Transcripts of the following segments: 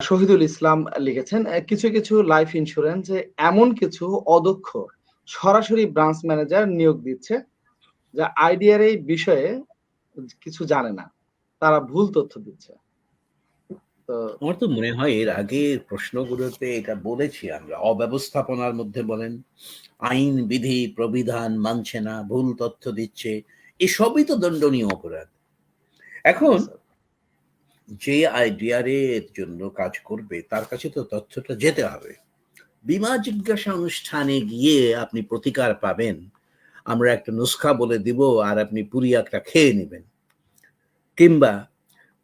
শহীদুল ইসলাম লিখেছেন কিছু কিছু লাইফ ইন্স্যুরেন্স এমন কিছু অদক্ষ সরাসরি ব্রাঞ্চ ম্যানেজার নিয়োগ দিচ্ছে যা আইডিয়ার এই বিষয়ে কিছু জানে না। তারা ভুল তথ্য দিচ্ছে। তো আমার তো মনে হয় এর আগে প্রশ্নগুলোতে এটা বলেছি আমরা অব্যবস্থাপনার মধ্যে বলেন আইন বিধি প্রবিধান মানছে না ভুল তথ্য দিচ্ছে এসবই তো দণ্ডনীয় অপরাধ। এখন যে আইডিয়ারের জন্য কাজ করবে, তার কাছে তো তথ্যটা যেতে হবে। বিমা জিজ্ঞাসা অনুষ্ঠানে গিয়ে আপনি প্রতিকার পাবেন। আমরা একটা নুসখা বলে দিব আর আপনি পুরি একটা খেয়ে নেবেন। কিংবা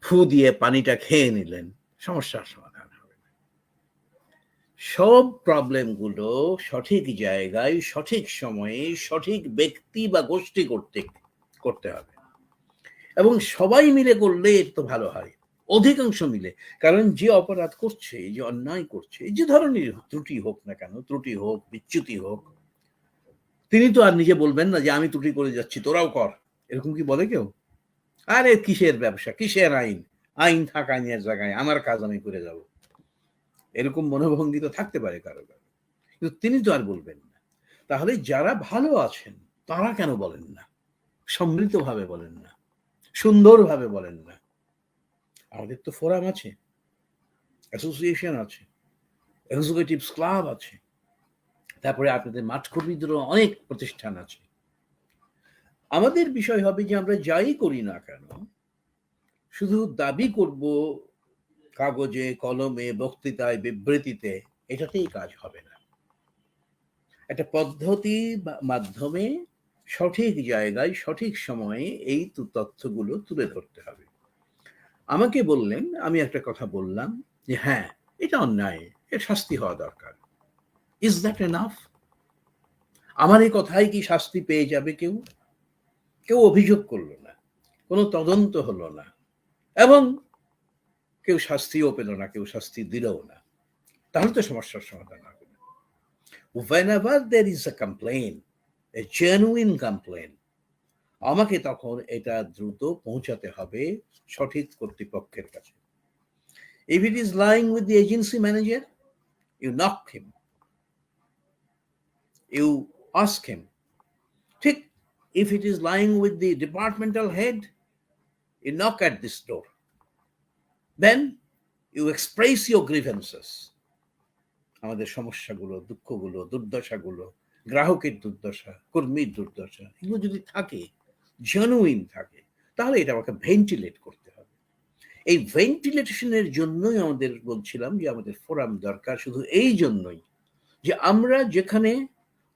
ফু দিয়ে পানিটা খেয়ে নিলেন, সমস্যার সমাধান হবে। সব প্রবলেমগুলো সঠিক জায়গায়, সঠিক সময়ে, সঠিক ব্যক্তি বা গোষ্ঠী করতে করতে হবে। এবং সবাই মিলে করলে তো ভালো হয়। অধিকাংশ মিলে। কারণ যে অপরাধ করছে, যে অন্যায় করছে, যে ধরনের ত্রুটি হোক না কেন, ত্রুটি হোক, বিচ্যুতি হোক, তিনি তো আর নিজে বলবেন না যে, আমি ত্রুটি করে যাচ্ছি, তোরাও কর। এরকম কি বলে কেউ? আরে, কিসের ব্যবসা? কিসের আইন? আইন থাকা আইনের জায়গায় আমার কাজ আমি করে যাব। এরকম মনোভঙ্গি তো থাকতে পারে কারও কারও কিন্তু তিনি তো আর বলবেন না। তাহলে যারা ভালো আছেন, তারা কেন বলেন না? সমৃদ্ধভাবে বলেন না। সুন্দরভাবে বলেন না। আমাদের তো ফোরাম আছে অ্যাসোসিয়েশন আছে এক্সিকিউটিভস ক্লাব আছে, তারপরে আপনাদের মাঠ কর্মীদেরও অনেক প্রতিষ্ঠান আছে। আমাদের বিষয় হবে যে আমরা যাই করি না কেন, শুধু দাবি করব কাগজে, কলমে, বক্তৃতায়, বিবৃতিতে, এটাতেই কাজ হবে না। একটা পদ্ধতি মাধ্যমে সঠিক জায়গায়, সঠিক সময়ে এই তথ্যগুলো তুলে ধরতে হবে। আমাকে বললেন, আমি একটা কথা বললাম যে হ্যাঁ এটা অন্যায়, এর শাস্তি হওয়া দরকার। ইজ দ্যাট এনাফ আমার এই কথাই কি শাস্তি পেয়ে যাবে কেউ? কেউ অভিযোগ করল না, কোনো তদন্ত হলো না, এবং কেউ শাস্তিও পেল না, কেউ শাস্তি দিলও না। তাহলে তো সমস্যার সমাধান হবে না। Whenever there is a complaint, a genuine complaint আমাকে তখন এটা দ্রুত পৌঁছাতে হবে সঠিক কর্তৃপক্ষের কাছে। If it is lying with the agency manager you knock him you ask him ঠিক if it is lying with the departmental head you knock at this door then you express your grievances আমাদের সমস্যাগুলো, দুঃখগুলো, দুর্দশাগুলো, গ্রাহকের দুর্দশা, কর্মীর দুর্দশা, এগুলো যদি থাকে জেনুইন থাকে, তাহলে এটা আমাকে ভেন্টিলেট করতে হবে। এই ভেন্টিলেশনের জন্যই আমাদের বলছিলাম যে আমাদের ফোরাম দরকার শুধু এই জন্যই যে আমরা যেখানে,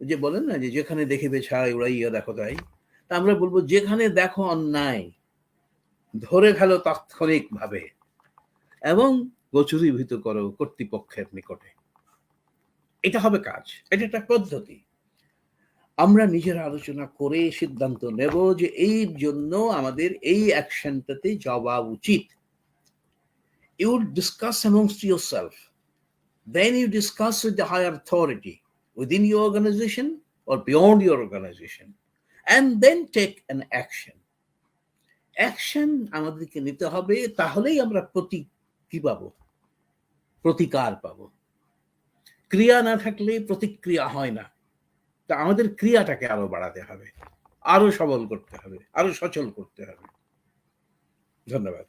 যে বলেন না যে যেখানে দেখিবে ছাই উড়াইয়া দেখো তাই, তা আমরা বলব যেখানে দেখো অন্যায়, ধরে ফেলো তাৎক্ষণিক ভাবে এবং গোচরীভূত করো কর্তৃপক্ষের নিকটে। এটা হবে কাজ, এটা একটা পদ্ধতি। আমরা নিজেরা আলোচনা করে সিদ্ধান্ত নেব যে এই জন্য আমাদের এই অ্যাকশনটাতে যাওয়া উচিত। You discuss amongst yourself then you discuss with the higher authority within your organisation or beyond your organization and then take an action. Action আমাদেরকে নিতে হবে, তাহলেই আমরা প্রতি, কি পাবো? প্রতিকার পাবো। ক্রিয়া না থাকলে প্রতিক্রিয়া হয় না। তা আমাদের ক্রিয়াটাকে আরও বাড়াতে হবে, আরও সবল করতে হবে, আরও সচল করতে হবে। ধন্যবাদ।